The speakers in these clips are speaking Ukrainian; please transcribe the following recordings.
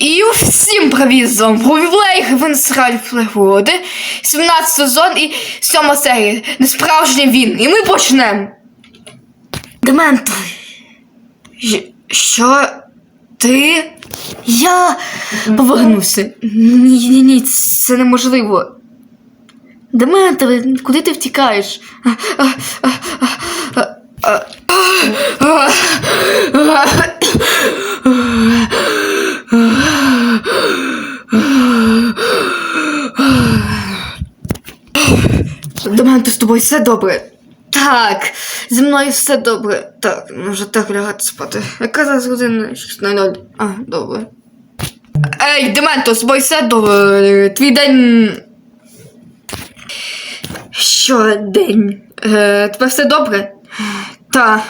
І всім привіт з вами Гувілей, Гвенсраль Флегоди, 17 сезон і 7 серія. Несправжній він. І ми почнемо. Дементор. Що? Ти? Я повернувся. Ні, ні, ні, це неможливо. Дементор, куди ти втікаєш? А, а, а, а, а, а, а, Дементор, з тобою все добре. Так, зі мною все добре. Так, ну вже так лягати спати. Яка зараз година 6.00? А, добре. Ей, Дементо, з тобою все добре. Твій день. Що день? Е, тебе все добре? Та.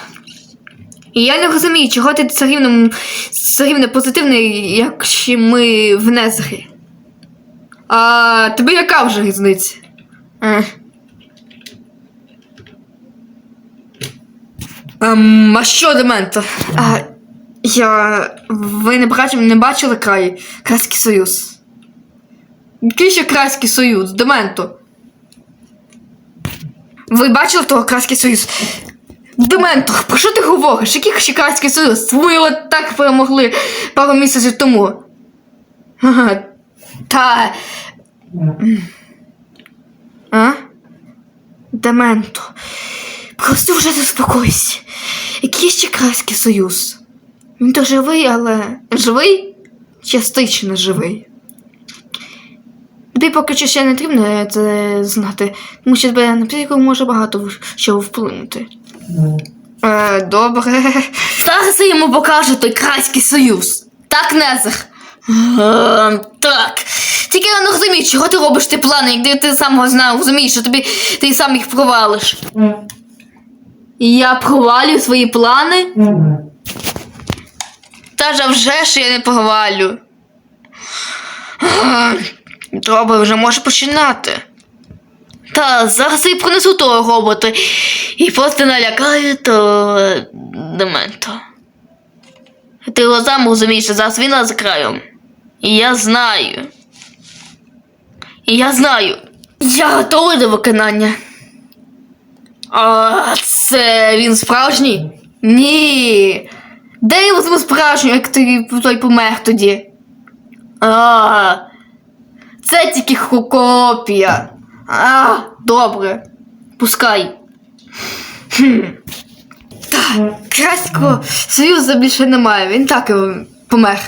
І я не розумію, чого ти все рівно, все рівно позитивний, якщо ми в Незрі. А тобі яка вже різниця? Е. Ем, а що Демента? А, я. Ви не бачили, не бачили край Крайський Союз. Який ще Крайський Союз? Дементо. Ви бачили того Крайський Союз? Дементо, про що ти говориш? Який ще Крайський Союз? Ви його так перемогли пару місяців тому. Ага, Та. А? Дементо. Просто вже заспокойся. Який ще Крайський Союз? Він то живий, але живий? Частично живий. Тобі поки що ще не потрібно це знати, тому що тебе на психіку може багато що вплинути. Е, добре. Зараз йому покажу той Крайський Союз. Так, Незер? Так. Тільки я не розумію, чого ти робиш ті плани, якщо ти сам знав, розумієш, що тобі ти сам їх провалиш. Я провалю свої плани? Та ж вже ж я не провалю. Добре, вже можеш починати. Та зараз я принесу того робота і просто налякаю то демento. Ти його сам розумієш, зараз війна за краєм. І я знаю. І я знаю. Я готовий до виконання. А це він справжній? Ні. Де я візьму справжній, як ти той помер тоді? А, це тільки копія. А, добре. Пускай. Хм. Так, Краського Союзу більше немає, він так і помер.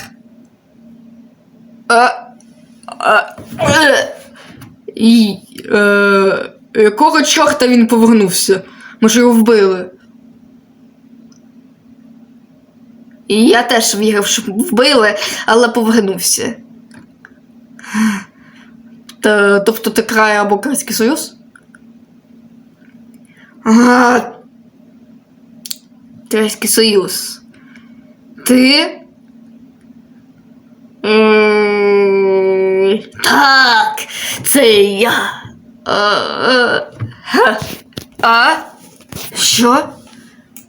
А, а, е. І, е, якого чорта він повернувся? Може його вбили? І я теж вірив, що вбили, але повернувся. Та, тобто ти край або Крайський Союз? Ага. Крайський Союз. Ти? Так, це я. А, а? Що?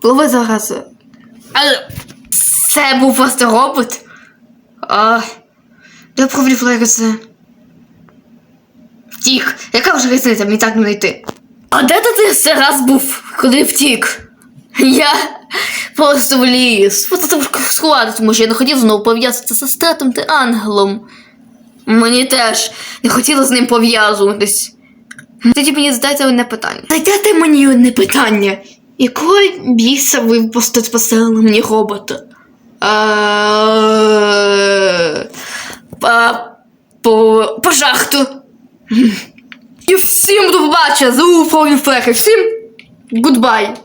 Лови зараз. Це був просто робот. А, я провів Легасе. Втік. Яка вже різниця, мені так не знайти. А де ти все раз був, коли втік? Я просто в ліс. Просто сховати, тому що я не хотів знову пов'язатися з статом та ангелом. Мені теж не хотілося з ним пов'язуватись. Тоді мені здається одне питання. Дайте мені одне питання. Якого біса ви просто поставили мені робота? По, по, жахту. І всім до побачення. Зову Флорі Флехи. Всім гудбай.